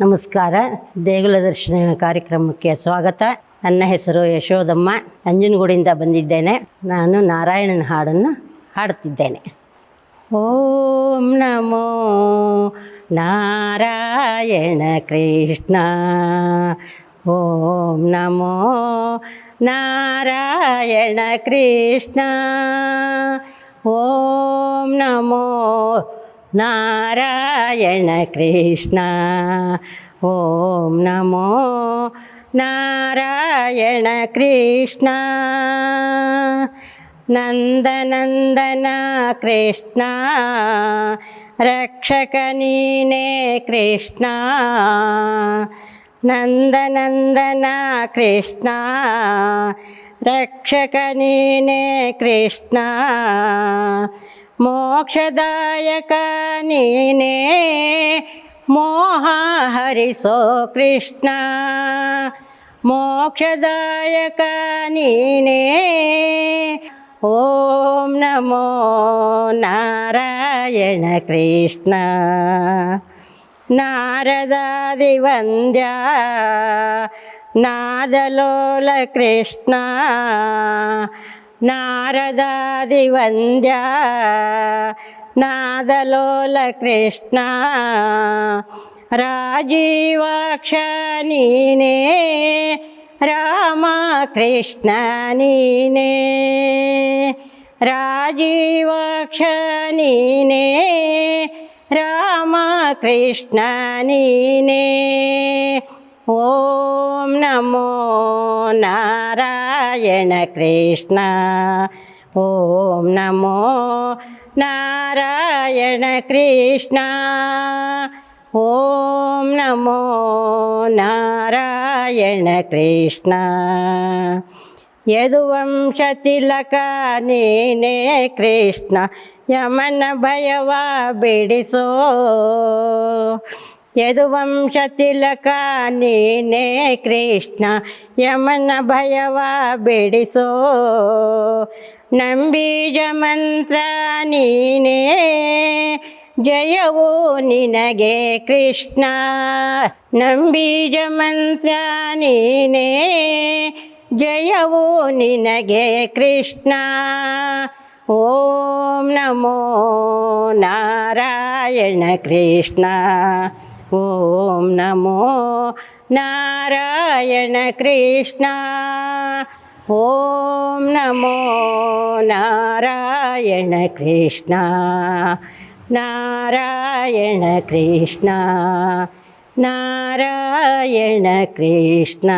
ನಮಸ್ಕಾರ. ದೇಗುಲ ದರ್ಶನ ಕಾರ್ಯಕ್ರಮಕ್ಕೆ ಸ್ವಾಗತ. ನನ್ನ ಹೆಸರು ಯಶೋದಮ್ಮ. ನಂಜನಗೂಡಿಂದ ಬಂದಿದ್ದೇನೆ. ನಾನು ನಾರಾಯಣನ ಹಾಡನ್ನು ಹಾಡುತ್ತಿದ್ದೇನೆ. ಓಂ ನಮೋ ನಾರಾಯಣ ಕೃಷ್ಣ. ಓಂ ನಮೋ ನಾರಾಯಣ ಕೃಷ್ಣ. ಓಂ ನಮೋ నారాయణ కృష్ణ. ఓం నమో నారాయణ కృష్ణ. నందనందన కృష్ణ. రక్షక నీనే కృష్ణ. నందనందన కృష్ణ. రక్షక నీనే కృష్ణ. మోక్షదాయక నీనే. మోహరి సో కృష్ణ. మోక్షదాయక నీనే. ఓం నమో నారాయణ కృష్ణ. నారదాది వంద్య నాదలోల కృష్ణ. नारदादिवन्द्या नादलोलकृष्ण राजीवक्षनि ने रामकृष्णनि ने राजीवक्षनि ने रामकृष्णनि ने ॐ नमो नारायण ನೀನೇ ಓಂ ನಮೋ ನಾರಾಯಣ ಕೃಷ್ಣ ಓಂ ನಮೋ ನಾರಾಯಣ ಕೃಷ್ಣ ಓಂ ನಮೋ ನಾರಾಯಣ ಕೃಷ್ಣ ಯದುವಂಶ ತಿಲಕ ನೀನೇ ಕೃಷ್ಣ ಯಮನ ಭಯವ ಬಿಡಿಸೋ ಯದುವಂಶ ತಿಲಕ ನೀನೇ ಕೃಷ್ಣ, ಯಮನ ಭಯವ ಬಿಡಿಸೋ. ನಂಬೀಜ ಮಂತ್ರ ನೀನೇ, ಜಯವು ನಿನಗೆ ಕೃಷ್ಣ. ನಂಬೀಜ ಮಂತ್ರ ನೀನೇ, ಜಯವು ನಿನಗೆ ಕೃಷ್ಣ. ಓಂ ನಮೋ ನಾರಾಯಣ ಕೃಷ್ಣ. ఓం నమో నారాయణ కృష్ణ. ఓం నమో నారాయణ కృష్ణ. నారాయణ కృష్ణ. నారాయణ కృష్ణ.